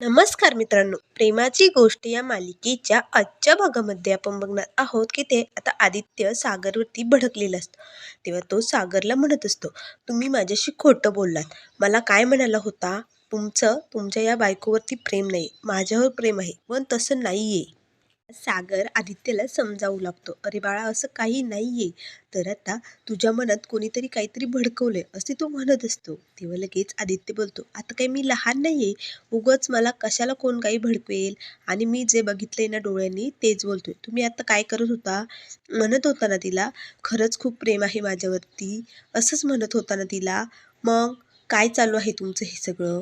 नमस्कार मित्रांनो. प्रेमाची गोष्ट या मालिकेच्या आजच्या भागामध्ये आपण बघणार आहोत की ते आता आदित्य सागरवरती भडकलेलं असतं. तेव्हा तो सागरला म्हणत असतो तुम्ही माझ्याशी खोटं बोललात. मला काय म्हणाला होता? तुमचं तुमच्या या बायकोवरती प्रेम नाही माझ्यावर प्रेम आहे. पण तसं नाही आहे सागर आदित्यला समजावू लागतो. अरे बाळा असं काही नाही आहे तर आता तुझ्या मनात कोणीतरी काहीतरी भडकवलंय असे तो म्हणत असतो. तेव्हा लगेच आदित्य बोलतो आता काही मी लहान नाही आहे उगच मला कशाला कोण काही भडकवेल? आणि मी जे बघितलंय ना डोळ्यांनी तेच बोलतोय. तुम्ही आता काय करत होता? म्हणत होता ना तिला खरंच खूप प्रेम आहे माझ्यावरती. असंच म्हणत होता ना तिला मग काय चालू आहे तुमचं हे सगळं?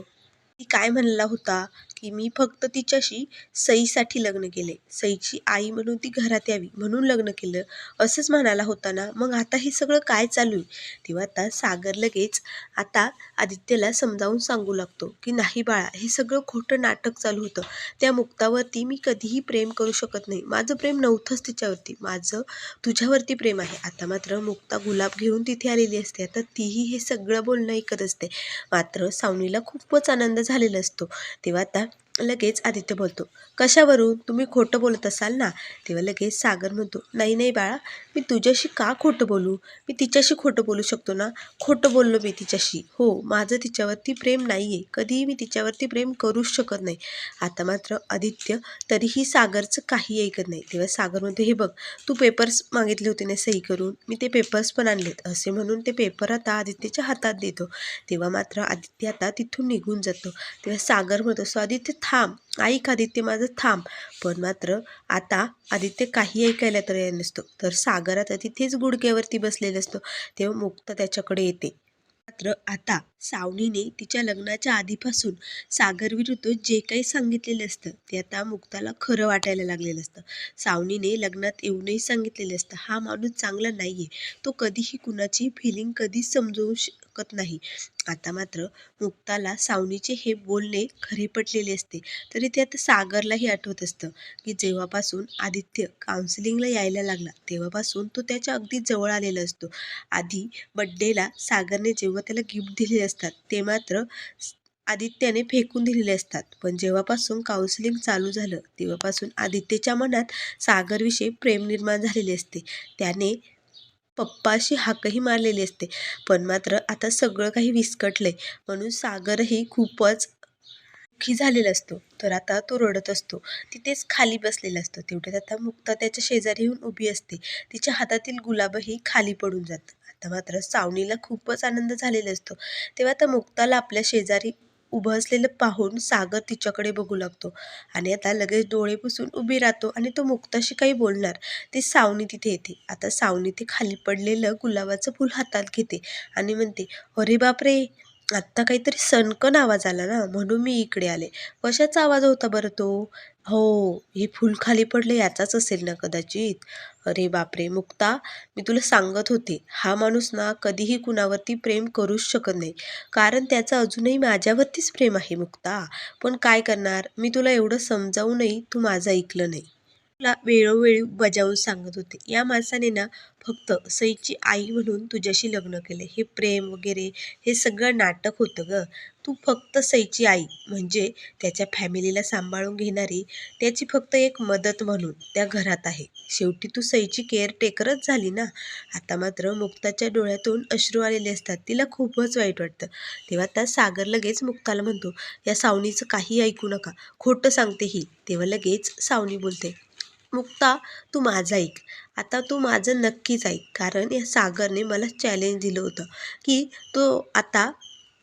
ती काय म्हणला होता की मी फक्त तिच्याशी सईसाठी लग्न केले. सईची आई म्हणून ती घरात यावी म्हणून लग्न केलं. असंच म्हणाला होता ना मग आता हे सगळं काय चालू आहे? तेव्हा आता सागर लगेच आता आदित्यला समजावून सांगू लागतो की नाही बाळा हे सगळं खोटं नाटक चालू होतं. त्या मुक्तावरती मी कधीही प्रेम करू शकत नाही. माझं प्रेम नव्हतंच तिच्यावरती. माझं तुझ्यावरती प्रेम आहे. आता मात्र मुक्ता गुलाब घेऊन तिथे आलेली असते. आता तीही हे सगळं बोलणं ऐकत असते. मात्र सावनीला खूपच आनंद झालेला असतो. तेव्हा आता लगेच आदित्य बोलतो कशावरून? तुम्ही खोटं बोलत असाल ना? तेव्हा लगेच सागर म्हणतो नाही नाही बाळा मी तुझ्याशी का खोटं बोलू? मी तिच्याशी खोटं बोलू शकतो ना? खोटं बोललो मी तिच्याशी. हो माझं तिच्यावरती प्रेम नाही आहे कधीही मी तिच्यावरती प्रेम करूच शकत नाही. आता मात्र आदित्य तरीही सागरचं काही ऐकत नाही. तेव्हा सागर म्हणतो हे बघ तू पेपर्स मागितले होते ना सही करून? मी ते पेपर्स पण आणलेत. असे म्हणून ते पेपर आता आदित्यच्या हातात देतो. तेव्हा मात्र आदित्य आता तिथून निघून जातो. तेव्हा सागर म्हणतो सो आदित्य थांब. ऐक आदित्य माझं थांब. पण मात्र आता आदित्य काही ऐकायला तयार नसतो. तर सागर आता तिथेच गुडघ्यावरती बसलेला असतो. तेव्हा मुक्ता त्याच्याकडे येते. मात्र आता सावनीने तिच्या लग्नाच्या आधीपासून सागर विरुद्ध जे काही सांगितलेलं असतं ते आता मुक्ताला खरं वाटायला लागलेलं असतं. सावनीने लग्नात येऊनही सांगितलेलं असतं हा माणूस चांगला नाही आहे तो कधीही कुणाची फिलिंग कधीच समजवू शकत नाही. आता मात्र मुक्ताला सावनीचे हे बोलणे खरे पटलेले असते. तरी ते आता सागरलाही आठवत असतं की जेव्हापासून आदित्य काउन्सिलिंगला यायला लागला तेव्हापासून तो त्याच्या अगदी जवळ आलेला असतो. आधी बड्डेला सागरने जेव्हा त्याला गिफ्ट दिलेले असतात ते मात्र आदित्याने फेकून दिलेले असतात. पण जेव्हापासून काउन्सिलिंग चालू झालं तेव्हापासून आदित्यच्या मनात सागरविषयी प्रेम निर्माण झालेले असते. त्याने पप्पाशी हाकही मारलेली असते. पण मात्र आता सगळं काही विस्कटलंय. म्हणून सागरही खूपच दुःखी झालेला असतो. तर आता तो रडत असतो. तिथेच खाली बसलेला असतो. तेवढ्यात आता मुक्ता त्याच्या शेजारी येऊन उभी असते. तिच्या हातातील गुलाबही खाली पडून जातं. आता मात्र सावनीला खूपच आनंद झालेला असतो. तेव्हा आता मुक्ताला आपल्या शेजारी उभं असलेलं पाहून सागर तिच्याकडे बघू लागतो. आणि आता लगेच डोळे पुसून उभी राहतो आणि तो मुक्ताशी काही बोलणार. ती सावनी तिथे येते. आता सावनी ते खाली पडलेलं गुलाबाचं फूल हातात घेते आणि म्हणते अरे बापरे! आत्ता काहीतरी सणकन आवाज आला ना म्हणून मी इकडे आले. कशाचा आवाज होता बरं तो? हो हे फूल खाली पडले याचाच असेल ना कदाचित. अरे बापरे मुक्ता मी तुला सांगत होते हा माणूस ना कधीही कुणावरती प्रेम करूच शकत नाही. कारण त्याचं अजूनही माझ्यावरतीच प्रेम आहे मुक्ता. पण काय करणार? मी तुला एवढं समजावूनही तू माझं ऐकलं नाही. तुला वेळोवेळी बजावून सांगत होते. या माणसाने ना फक्त सईची आई म्हणून तुझ्याशी लग्न केले. हे प्रेम वगैरे हे सगळं नाटक होतं ग. तू फक्त सईची आई म्हणजे त्याच्या फॅमिलीला सांभाळून घेणारी त्याची फक्त एक मदत म्हणून त्या घरात आहे. शेवटी तू सईची केअरटेकरच झाली ना? आता मात्र मुक्ताच्या डोळ्यातून अश्रू आलेले असतात. तिला खूपच वाईट वाटतं. तेव्हा त्या सागर लगेच मुक्ताला म्हणतो या सावनीचं काही ऐकू नका. खोटं सांगते ही. तेव्हा लगेच सावनी बोलते मुक्ता तू माझं ऐक. आता तू माझं नक्कीच ऐक कारण या सागरने मला चॅलेंज दिलं होतं की तो आता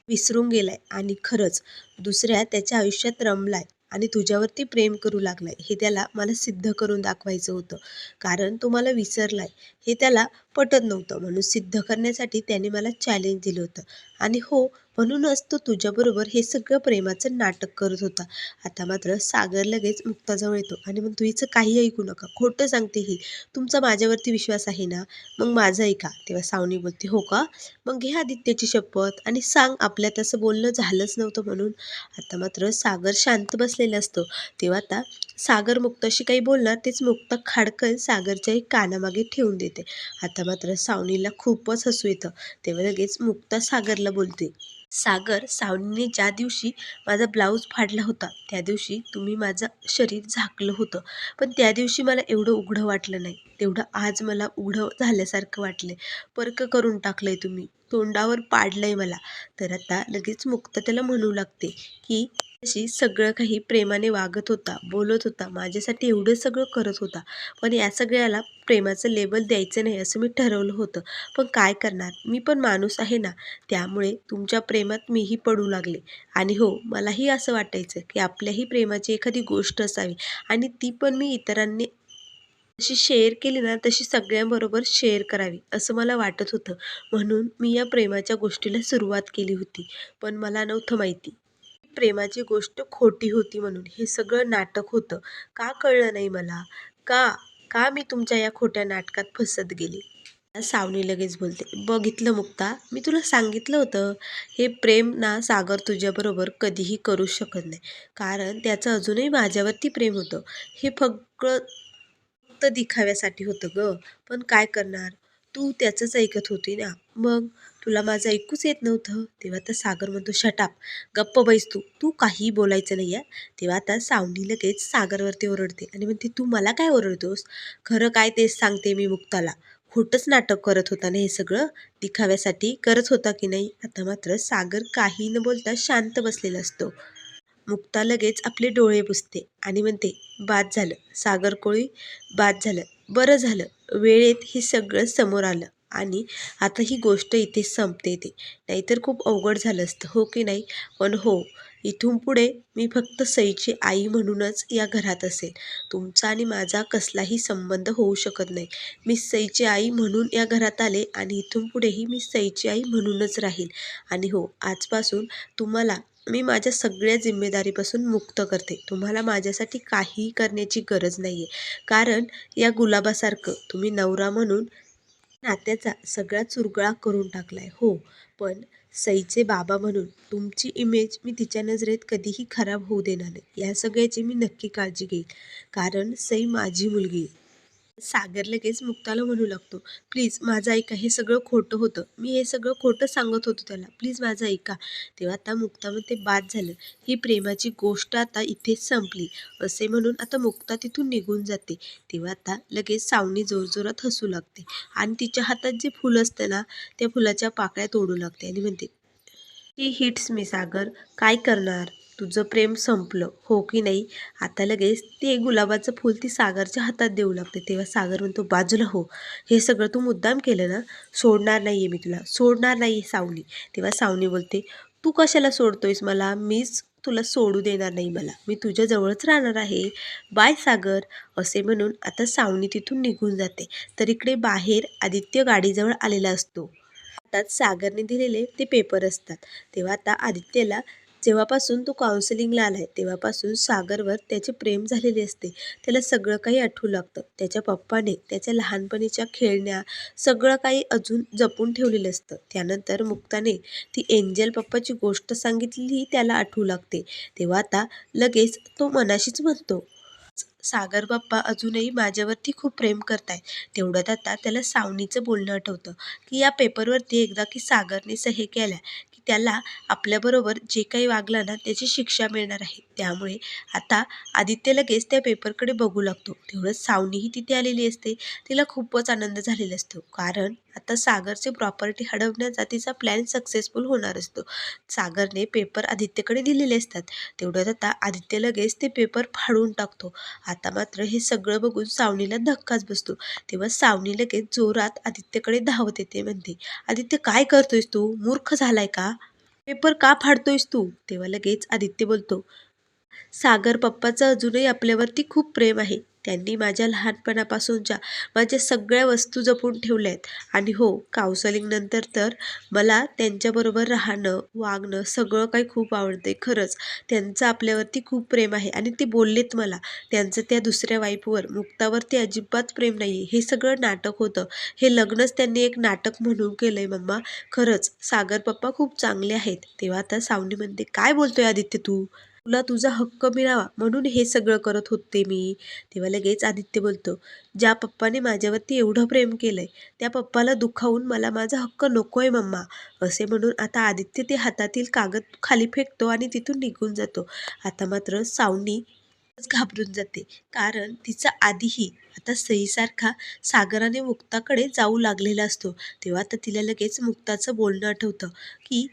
विसरून गेलाय आणि खरंच दुसऱ्या त्याच्या आयुष्यात रमलाय आणि तुझ्यावरती प्रेम करू लागलाय. हे त्याला मला सिद्ध करून दाखवायचं होतं. कारण तो मला विसरलाय. हे त्याला पटत नव्हतं. म्हणून सिद्ध करण्यासाठी त्याने मला चॅलेंज दिलं होतं. आणि हो म्हणूनच तो तुझ्याबरोबर हे सगळं प्रेमाचं नाटक करत होता. आता मात्र सागर लगेच मुक्ताजवळ येतो आणि मग तू हिचं काही ऐकू नका. खोटं सांगते ही. तुमचा माझ्यावरती विश्वास आहे ना? मग माझं ऐका. तेव्हा सावनी बोलते हो का? मग घे आदित्यची शपथ आणि सांग आपल्यात असं बोलणं झालंच नव्हतं म्हणून. आता मात्र सागर शांत बसलेला असतो. तेव्हा आता सागर मुक्ताशी काही बोलणार तेच मुक्ता खाडकन सागरच्या एक कानामागे ठेवून देते. आता मात्र सावनीला खूपच हसू येतं. तेव्हा लगेच मुक्ता सागरला बोलते सागर सावनीने ज्या दिवशी माझा ब्लाऊज फाडला होता त्या दिवशी तुम्ही माझं शरीर झाकलं होतं. पण त्या दिवशी मला एवढं उघडं वाटलं नाही. तेवढं आज मला उघडं झाल्यासारखं वाटलंय. परकं करून टाकलंय तुम्ही. तोंडावर पाडलंय मला. तर आता लगेच मुक्त त्याला म्हणू लागते की अशी सगळं काही प्रेमाने वागत होता बोलत होता माझ्यासाठी एवढं सगळं करत होता. पण या सगळ्याला प्रेमाचं लेबल द्यायचं नाही असं मी ठरवलं होतं. पण काय करणार? मी पण माणूस आहे ना. त्यामुळे तुमच्या प्रेमात मीही पडू लागले. आणि हो मलाही असं वाटायचं की आपल्याही प्रेमाची एखादी गोष्ट असावी. आणि ती पण मी इतरांनी जशी शेअर केली ना तशी सगळ्यांबरोबर शेअर करावी असं मला वाटत होतं. म्हणून मी या प्रेमाच्या गोष्टीला सुरुवात केली होती. पण मला नव्हतं माहिती. प्रेमाची गोष्ट खोटी होती म्हणून हे सगळं नाटक होतं. का कळलं नाही मला? का का मी तुमच्या या खोट्या नाटकात फसत गेले? सावनी लगेच बोलते बघितलं मुक्ता मी तुला सांगितलं होतं. हे प्रेम ना सागर तुझ्याबरोबर कधीही करू शकत नाही. कारण त्याचं अजूनही माझ्यावरती प्रेम होतं. हे फक्त फक्त दिखाव्यासाठी होतं ग. पण काय करणार? तू त्याचंच ऐकत होती ना. मग तुला माझं ऐकूच येत नव्हतं. तेव्हा तर सागर म्हणतो शटाप गप्प बैस तू. तू काही बोलायचं नाही आहे तेव्हा आता सावनी लगेच सागरवरती ओरडते आणि म्हणते तू मला काय ओरडतोस? खरं काय तेच सांगते मी मुक्ताला. खोटंच नाटक करत होता ना हे सगळं? दिखाव्यासाठी करत होता की नाही? आता मात्र सागर काही न बोलता शांत बसलेला असतो. मुक्ता लगेच आपले डोळे पुसते आणि म्हणते बाद झालं. सागर कोळी बाद झालं. बरं झालं. वेळेत हे सगळं समोर आलं आणि आता ही गोष्ट इथे संपते ते. नाहीतर खूप अवघड झालं असतं. हो की नाही? पण हो इथून पुढे मी फक्त सईची आई म्हणूनच या घरात असेल. तुमचा आणि माझा कसलाही संबंध होऊ शकत नाही. मी सईची आई म्हणून या घरात आले आणि इथून पुढेही मी सईची आई म्हणूनच राहील. आणि हो आजपासून तुम्हाला मी माझ्या सगळ्या जिम्मेदारीपासून मुक्त करते. तुम्हाला माझ्यासाठी काहीही करण्याची गरज नाही आहे कारण या गुलाबासारखं तुम्ही नवरा म्हणून नात्याचा सगळा चुरगळा करून टाकलाय. हो पण सईचे बाबा म्हणून तुमची इमेज मी तिच्या नजरेत कधीही खराब होऊ देणार नाही. या सगळ्याची मी नक्की काळजी घेईल. कारण सई माझी मुलगी सागर लगेच मुक्ताला म्हणू लागतो प्लीज माझं ऐका हे सगळं खोटं होतं. मी हे सगळं खोटं सांगत होतो त्याला. प्लीज माझं ऐका. तेव्हा आता मुक्तामध्ये बाद झालं. ही प्रेमाची गोष्ट आता इथेच संपली. असे म्हणून आता मुक्ता तिथून निघून जाते. तेव्हा आता लगेच सावणी जोरजोरात हसू लागते आणि तिच्या हातात जे फुल असतं ना त्या फुलाच्या पाकळ्या तोडू लागते आणि म्हणते ही हिट्स मी सागर. काय करणार? तुझं प्रेम संपलं हो की नाही? आता लगेच ते गुलाबाचं फूल ती सागरच्या हातात देऊ लागते. तेव्हा सागर म्हणतो बाजूला हो. हे सगळं तू मुद्दाम केलं ना सोडणार नाही आहे मी तुला. सोडणार नाही सावनी तेव्हा सावनी बोलते तू कशाला सोडतोयस मला? मीच तुला सोडू देणार नाही मला. मी तुझ्याजवळच राहणार आहे. बाय सागर असे म्हणून आता सावनी तिथून निघून जाते. तर इकडे बाहेर आदित्य गाडीजवळ आलेला असतो. हातात सागरने दिलेले ते पेपर असतात. तेव्हा आता आदित्यला जेव्हापासून तो काउन्सिलिंगला आला आहे तेव्हापासून सागरवर त्याचे प्रेम झालेले असते. त्याला सगळं काही आठवू लागतं. त्याच्या पप्पाने त्याच्या लहानपणीच्या खेळण्या सगळं काही अजून जपून ठेवलेलं असतं. त्यानंतर मुक्ताने ती एंजल पप्पाची गोष्ट सांगितली त्याला आठवू लागते. तेव्हा आता लगेच तो मनाशीच म्हणतो सागर बाप्पा अजूनही माझ्यावरती खूप प्रेम करताय तेवढ्यात आता त्याला सावनीचं बोलणं आठवतं की या पेपरवरती एकदा की सागरने सही केल्या त्याला आपल्याबरोबर जे काही वागला ना त्याची शिक्षा मिळणार आहे. त्यामुळे आता आदित्य लगेच त्या पेपरकडे बघू लागतो. तेवढंच सावनीही तिथे आलेली असते. तिला खूपच आनंद झालेला असतो. कारण आता सागरची प्रॉपर्टी हडवण्याचा तिचा प्लॅन सक्सेसफुल होणार असतो. सागरने पेपर आदित्यकडे दिलेले असतात. तेवढ्यात आता आदित्य लगेच ते पेपर फाडून टाकतो. आता मात्र हे सगळं बघून सावनीला धक्काच बसतो. तेव्हा सावनी लगेच जोरात आदित्यकडे धावत येते. म्हणते आदित्य काय करतोयस तू? मूर्ख झालाय का? पेपर का फाडतोयस तू? तेव्हा लगेच आदित्य बोलतो सागर पप्पाचं अजूनही आपल्यावरती खूप प्रेम आहे. त्यांनी माझ्या लहानपणापासूनच्या माझ्या सगळ्या वस्तू जपून ठेवल्या आहेत. आणि हो काउन्सलिंगनंतर तर मला त्यांच्याबरोबर राहणं वागणं सगळं काही खूप आवडते खरंच त्यांचं आपल्यावरती खूप प्रेम आहे. आणि ते बोललेत मला त्यांचं त्या दुसऱ्या वाईफवर मुक्तावरती अजिबात प्रेम नाही आहे हे सगळं नाटक होतं. हे लग्नच त्यांनी एक नाटक म्हणून केलं आहे मम्मा. खरंच सागर पप्पा खूप चांगले आहेत. तेव्हा आता सावनीमध्ये काय बोलतोय आदित्य तू? तुला तुझा हक्क मिळावा म्हणून हे सगळं करत होते मी. तेव्हा लगेच आदित्य बोलतो ज्या पप्पाने माझ्यावरती एवढं प्रेम केलंय त्या पप्पाला दुखावून मला माझा हक्क नकोय मम्मा असे म्हणून आता आदित्य ते हातातील कागद खाली फेकतो आणि तिथून निघून जातो. आता मात्र सावणी घाबरून जाते कारण तिचा आधीही आता सईसारखा सागराने मुक्ताकडे जाऊ लागलेला असतो. तेव्हा आता तिला लगेच मुक्ताचं बोलणं आठवतं की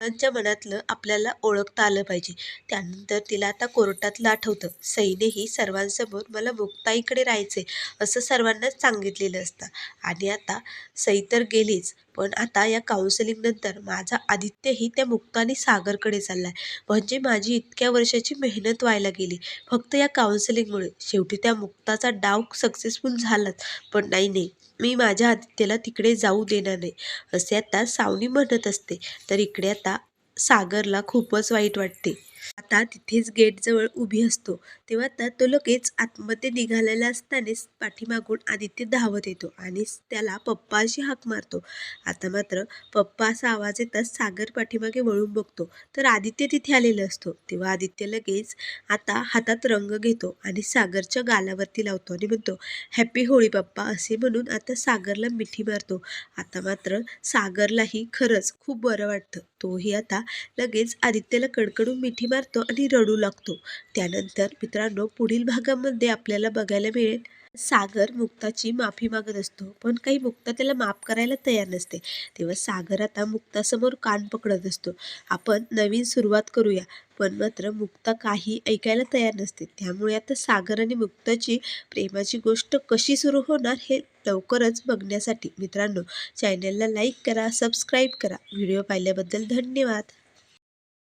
मुलांच्या मनातलं आपल्याला ओळखता आलं पाहिजे. त्यानंतर तिला आता कोर्टातलं आठवतं सईनेही सर्वांसमोर मला मुक्ताईकडे राहायचे असं सर्वांनाच सांगितलेलं असतं. आणि आता सई तर गेलीच पण आता या काउन्सिलिंग नंतर माझा आदित्यही त्या मुक्तानी सागरकडे चाललाय. म्हणजे माझी इतक्या वर्षाची मेहनत व्हायला गेली. फक्त या काउन्सिलिंगमुळे शेवटी त्या मुक्ताचा डाव सक्सेसफुल झालाच. पण नाही नाही. मी माझ्या आदित्यला तिकडे जाऊ देणार नाही. असे आता सावनी म्हणत असते. तर इकडे आता सागरला खूपच वाईट वाटते. आता तिथेच गेटजवळ उभी असतो. तेव्हा आता तो लगेच आतमध्ये निघालेला असतानाच पाठीमागून आदित्य धावत येतो आणि त्याला पप्पा अशी हाक मारतो. आता मात्र पप्पा असा आवाज येताच सागर पाठीमागे वळून बघतो. तर आदित्य तिथे आलेला असतो. तेव्हा आदित्य लगेच आता हातात रंग घेतो आणि सागरच्या गालावरती लावतो आणि म्हणतो हॅपी होळी पप्पा असे म्हणून आता सागरला मिठी मारतो. आता मात्र सागरलाही खरंच खूप बरं वाटतं. तोही आता लगेच आदित्यला कडकडून मिठी मारतो आणि रडू लागतो. त्यानंतर मित्रांनो पुढील भागामध्ये आपल्याला बघायला मिळेल सागर मुक्ताची माफी मागत असतो. पण काही मुक्ता त्याला माफ करायला तयार नसते. तेव्हा सागर आता मुक्तासमोर कान पकडत असतो. आपण नवीन सुरुवात करूया. पण मात्र मुक्ता काही ऐकायला तयार नसते. त्यामुळे आता सागर आणि मुक्ताची प्रेमाची गोष्ट कशी सुरू होणार हे लवकरच बघण्यासाठी मित्रांनो चॅनलला लाईक करा सबस्क्राईब करा. व्हिडिओ पाहिल्याबद्दल धन्यवाद.